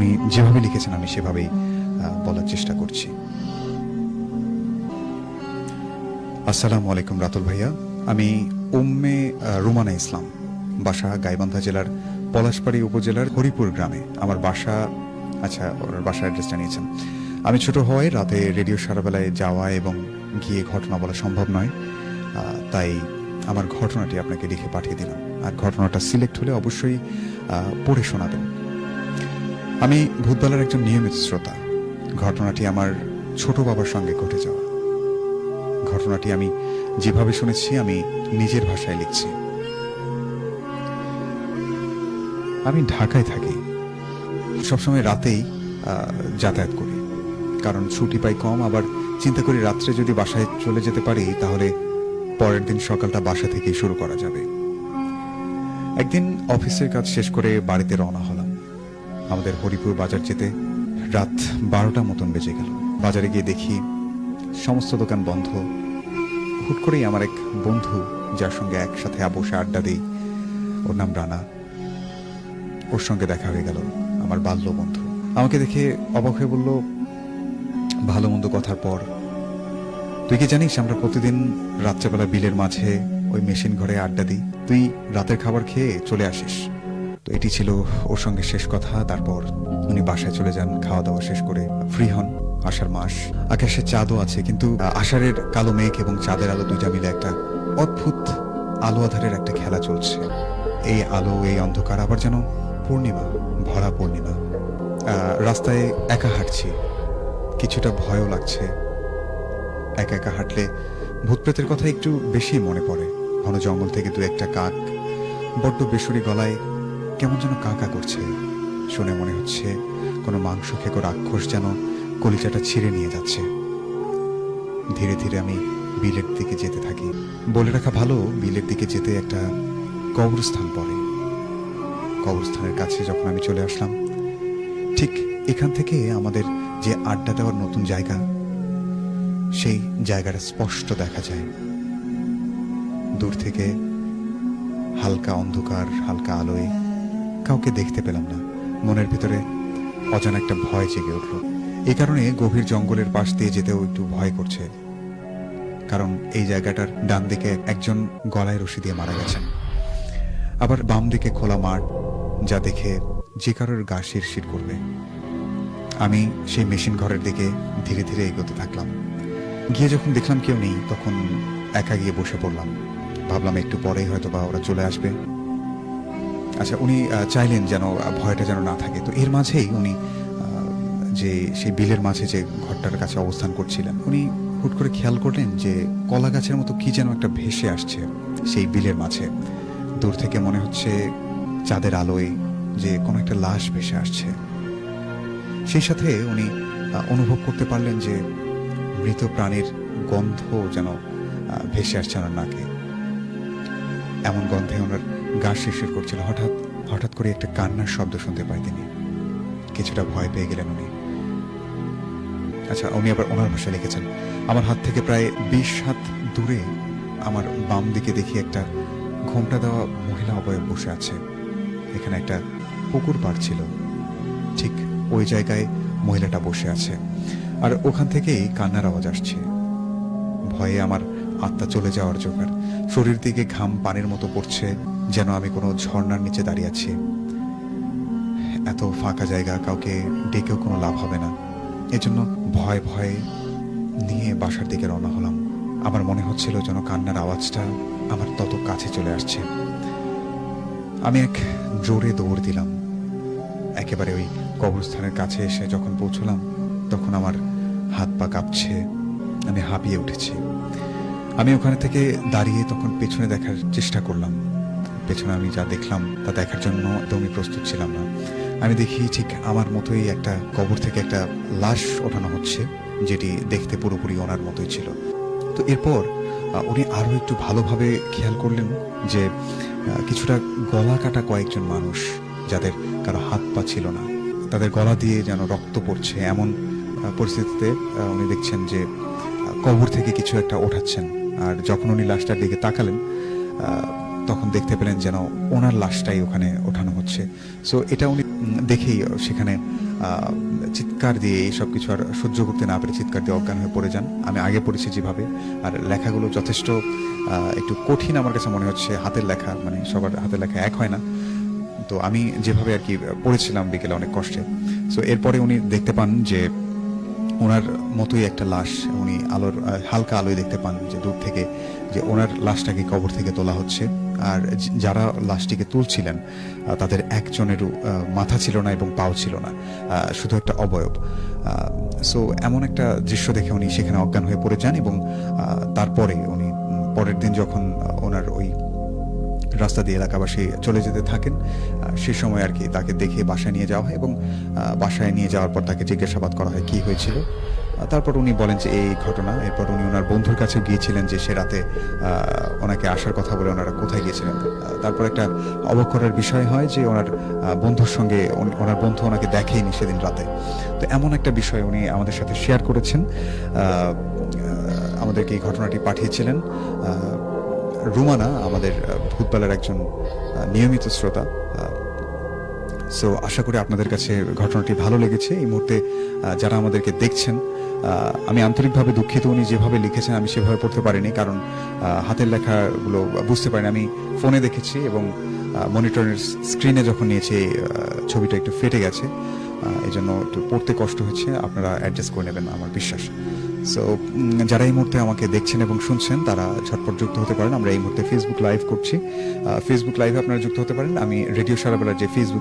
উনি যেভাবে লিখেছেন, আমি সেভাবেই বলার চেষ্টা করছি। আসসালামু আলাইকুম রাতুল ভাইয়া। আমি উম্মে রুমানা ইসলাম, বাসা গাইবান্ধা জেলার পলাশবাড়ি উপজেলার হরিপুর গ্রামে। আমার বাসা আচ্ছা ওর বাসার অ্যাড্রেসটা নিয়েছেন। আমি ছোট হওয়ায় রাতে রেডিও সারাবেলায় যাওয়া এবং গিয়ে ঘটনা বলা সম্ভব নয় তাই আমার ঘটনাটি আপনাকে লিখে পাঠিয়ে দিলাম। আর ঘটনাটা সিলেক্ট হলে অবশ্যই পড়ে শোনাবেন। আমি ভূতবালার একজন নিয়মিত শ্রোতা। ঘটনাটি আমার ছোট বাবার সঙ্গে ঘটে যাওয়া। ঘটনাটি আমি যেভাবে শুনেছি, আমি নিজের ভাষায় লিখছি। আমি ঢাকায় থাকি। সবসময় রাতেই যাতায়াত করি। কারণ ছুটি পাই কম, আবার চিন্তা করি রাত্রে যদি বাসায় চলে যেতে পারি, তাহলে পরের দিন সকালটা বাসা থেকেই শুরু করা যাবে। একদিন অফিসের কাজ শেষ করে বাড়িতে রওনা হলাম। আমাদের হরিপুর বাজার যেতে রাত বারোটা মতন বেজে গেল। বাজারে গিয়ে দেখি সমস্ত দোকান বন্ধ। হুট করেই আমার এক বন্ধু, যার সঙ্গে একসাথে বসে আড্ডা দিই, ওর নাম রানা। ওর সঙ্গে দেখা হয়ে গেল আমার বাল্য বন্ধু। আমাকে দেখে অবাক হয়ে বলল, ভালো মন্দ কথার পর। তুই কি জানিস আমরা প্রতিদিন রাত্রেবেলা বিলের মাঝে ওই মেশিন ঘরে আড্ডা দিই? তুই রাতের খাবার খেয়ে চলে আসিস। এটি ছিল ওর সঙ্গে শেষ কথা। তারপর উনি বাসায় চলে যান খাওয়া দাওয়া শেষ করে ফ্রি হন আষাঢ় মাস। আকাশে চাঁদও আছে, কিন্তু আষাঢ়ের কালো মেঘ এবং চাঁদের আলো দুইটা মিলে একটা অদ্ভুত আলো আধারের একটা খেলা চলছে। এই আলো, এই অন্ধকার আবার যেন পূর্ণিমা, ভরা পূর্ণিমা। রাস্তায় একা হাঁটছি। কিছুটা ভয়ও লাগছে। একা একা হাঁটলে ভূতপ্রেতের কথা একটু বেশি মনে পড়ে। ঘন জঙ্গল থেকে দু একটা কাক বড্ড বেসুরি গলায় কেমন যেন কাকা করছে। শুনে মনে হচ্ছে কোনো মাংস খেকো রাক্ষস যেন কলিজাটা ছিঁড়ে নিয়ে যাচ্ছে। ধীরে ধীরে আমি বিলের দিকে যেতে থাকি। বলে রাখা ভালো, বিলের দিকে যেতে একটা কবরস্থান পড়ে। কবরস্থানের কাছে যখন আমি চলে আসলাম, ঠিক এখান থেকে আমাদের যে আড্ডা দেওয়ার নতুন জায়গা, সেই জায়গাটা স্পষ্ট দেখা যায়। দূর থেকে হালকা অন্ধকার, হালকা আলোয় কাউকে দেখতে পেলাম না। মনের ভিতরে অজানা একটা ভয় জেগে উঠল। এই কারণে গভীর জঙ্গলের পাশ দিয়ে যেতেও একটু ভয় করছে। কারণ এই জায়গাটার ডান দিকে একজন গলায় রশি দিয়ে মারা গেছেন। আবার বাম দিকে খোলা মাঠ, যা দেখে যে কারোর গা শিরশির করবে। আমি সেই মেশিন ঘরের দিকে ধীরে ধীরে এগোতে থাকলাম। গিয়ে যখন দেখলাম কেউ নেই, তখন একা গিয়ে বসে পড়লাম। ভাবলাম একটু পরেই হয়তো বা ওরা চলে আসবে। আচ্ছা উনি চাইলেন যেন ভয়টা যেন না থাকে। তো এর মাঝেই উনি যে, সেই বিলের মাঝে যে ঘরটার কাছে অবস্থান করছিলেন, উনি হুট করে খেয়াল করলেন যে কলা গাছের মতো কি যেন একটা ভেসে আসছে সেই বিলের মাঝে। দূর থেকে মনে হচ্ছে চাঁদের আলোয় যে কোনো একটা লাশ ভেসে আসছে। সেই সাথে উনি অনুভব করতে পারলেন যে মৃত প্রাণীর গন্ধ যেন ভেসে আসছে ওনার নাকে। এমন গন্ধে ওনার গা শিরশির করছিল। হঠাৎ হঠাৎ করে একটা কান্নার শব্দ শুনতে পাই তিনি। কিছুটা ভয় পেয়ে গেলেন উনি। আচ্ছা উনি আবার ওনার ভাষায় লিখেছেন, আমার হাত থেকে প্রায় বিশ হাত দূরে আমার বাম দিকে দেখি একটা ঘোমটা দেওয়া মহিলা অবয়ব বসে আছে। এখানে একটা পুকুর পাড় ছিল। ঠিক ওই জায়গায় মহিলাটা বসে আছে। আর ওখান থেকেই কান্নার আওয়াজ আসছে। ভয়ে আমার আত্মা চলে যাওয়ার জোগাড়। শরীর দিকে ঘাম পানির মতো পড়ছে। যেন আমি কোনো ঝর্নার নিচে দাঁড়িয়ে আছি। এত ফাঁকা জায়গা, কাউকে ডেকেও কোনো লাভ হবে না। এজন্য ভয় ভয়ে নিয়ে বাসার দিকে রওনা হলাম। আমার মনে হচ্ছিল যেন কান্নার আওয়াজটা আমার তত কাছে চলে আসছে। আমি এক জোরে দৌড় দিলাম। একেবারে ওই কবরস্থানের কাছে এসে যখন পৌঁছলাম, তখন আমার হাত পা কাঁপছে, আমি হাঁপিয়ে উঠেছি। আমি ওখানে থেকে দাঁড়িয়ে তখন পেছনে দেখার চেষ্টা করলাম। পেছনে আমি যা দেখলাম তা দেখার জন্য একদমই প্রস্তুত ছিলাম না। আমি দেখি ঠিক আমার মতোই একটা কবর থেকে একটা লাশ ওঠানো হচ্ছে, যেটি দেখতে পুরোপুরি ওনার মতোই ছিল। তো এরপর উনি আরও একটু ভালোভাবে খেয়াল করলেন যে কিছুটা গলা কাটা কয়েকজন মানুষ যাদের কারও হাত পা ছিল না। তাদের গলা দিয়ে যেন রক্ত পড়ছে এমন পরিস্থিতিতে উনি দেখছেন যে কবর থেকে কিছু একটা ওঠাচ্ছেন। আর যখন উনি লাশটার দিকে তাকালেন তখন দেখতে পেলেন যেন ওনার লাশটাই ওখানে ওঠানো হচ্ছে। সো এটা উনি দেখেই সেখানে চিৎকার দিয়ে এইসব কিছু আর সহ্য করতে না পেরে চিৎকার দিয়ে অজ্ঞান হয়ে পড়ে যান। আমি আগে পড়েছি যেভাবে, আর লেখাগুলো যথেষ্ট একটু কঠিন আমার কাছে মনে হচ্ছে, হাতের লেখা মানে সবার হাতের লেখা এক হয় না। তো আমি যেভাবে আর কি পড়েছিলাম বিকেলে অনেক কষ্টে। সো এরপরে উনি দেখতে পান যে ওনার মতোই একটা লাশ, উনি আলোর হালকা আলোয় দেখতে পান যে দূর থেকে, যে ওনার লাশটাকে কবর থেকে তোলা হচ্ছে। আর যারা লাশটিকে তুলছিলেন তাদের একজনেরও মাথা ছিল না এবং পাও ছিল না শুধু একটা অবয়ব। সো এমন একটা দৃশ্য দেখে উনি সেখানে অজ্ঞান হয়ে পড়ে যান এবং তারপরে উনি পরের দিন যখন ওনার ওই রাস্তা দিয়ে এলাকাবাসী চলে যেতে থাকেন সে সময় আর কি তাকে দেখে বাসায় নিয়ে যাওয়া হয় এবং বাসায় নিয়ে যাওয়ার পর তাকে জিজ্ঞাসাবাদ করা হয় কি হয়েছিল। তারপর উনি বলেন যে এই ঘটনা এরপর উনি ওনার বন্ধুর কাছে গিয়েছিলেন যে সে রাতে ওনাকে আসার কথা বলে ওনারা কোথায় গিয়েছিলেন। তারপর একটা অবাক করার বিষয় হয় যে ওনার বন্ধুর সঙ্গে ওনার বন্ধু ওনাকে দেখেইনি সেদিন রাতে। তো এমন একটা বিষয় উনি আমাদের সাথে শেয়ার করেছেন। আমাদেরকে এই ঘটনাটি পাঠিয়েছিলেন। রুমানা আমাদের আহ, ভূতপালের একজন নিয়মিত শ্রোতা। সো আশা করি আপনাদের কাছে ঘটনাটি ভালো লেগেছে। এই মুহূর্তে যারা আমাদেরকে দেখছেন আমি আন্তরিকভাবে দুঃখিত উনি যেভাবে লিখেছেন, আমি সেভাবে পড়তে পারিনি, কারণ হাতের লেখাগুলো বুঝতে পারিনি। আমি ফোনে দেখেছি এবং মনিটরের স্ক্রিনে যখন নিয়েছি ছবিটা একটু ফেটে গেছে এই জন্য একটু পড়তে কষ্ট হচ্ছে, আপনারা অ্যাডজাস্ট করে নেবেন আমার বিশ্বাস। সো যারা এই মুহূর্তে আমাকে দেখছেন এবং শুনছেন, তারা ঝটপট যুক্ত হতে পারেন। আমরা এই মুহূর্তে ফেসবুক লাইভ করছি। ফেসবুক লাইভে আপনারা যুক্ত হতে পারেন। আমি রেডিও সারাবেলার যে ফেসবুক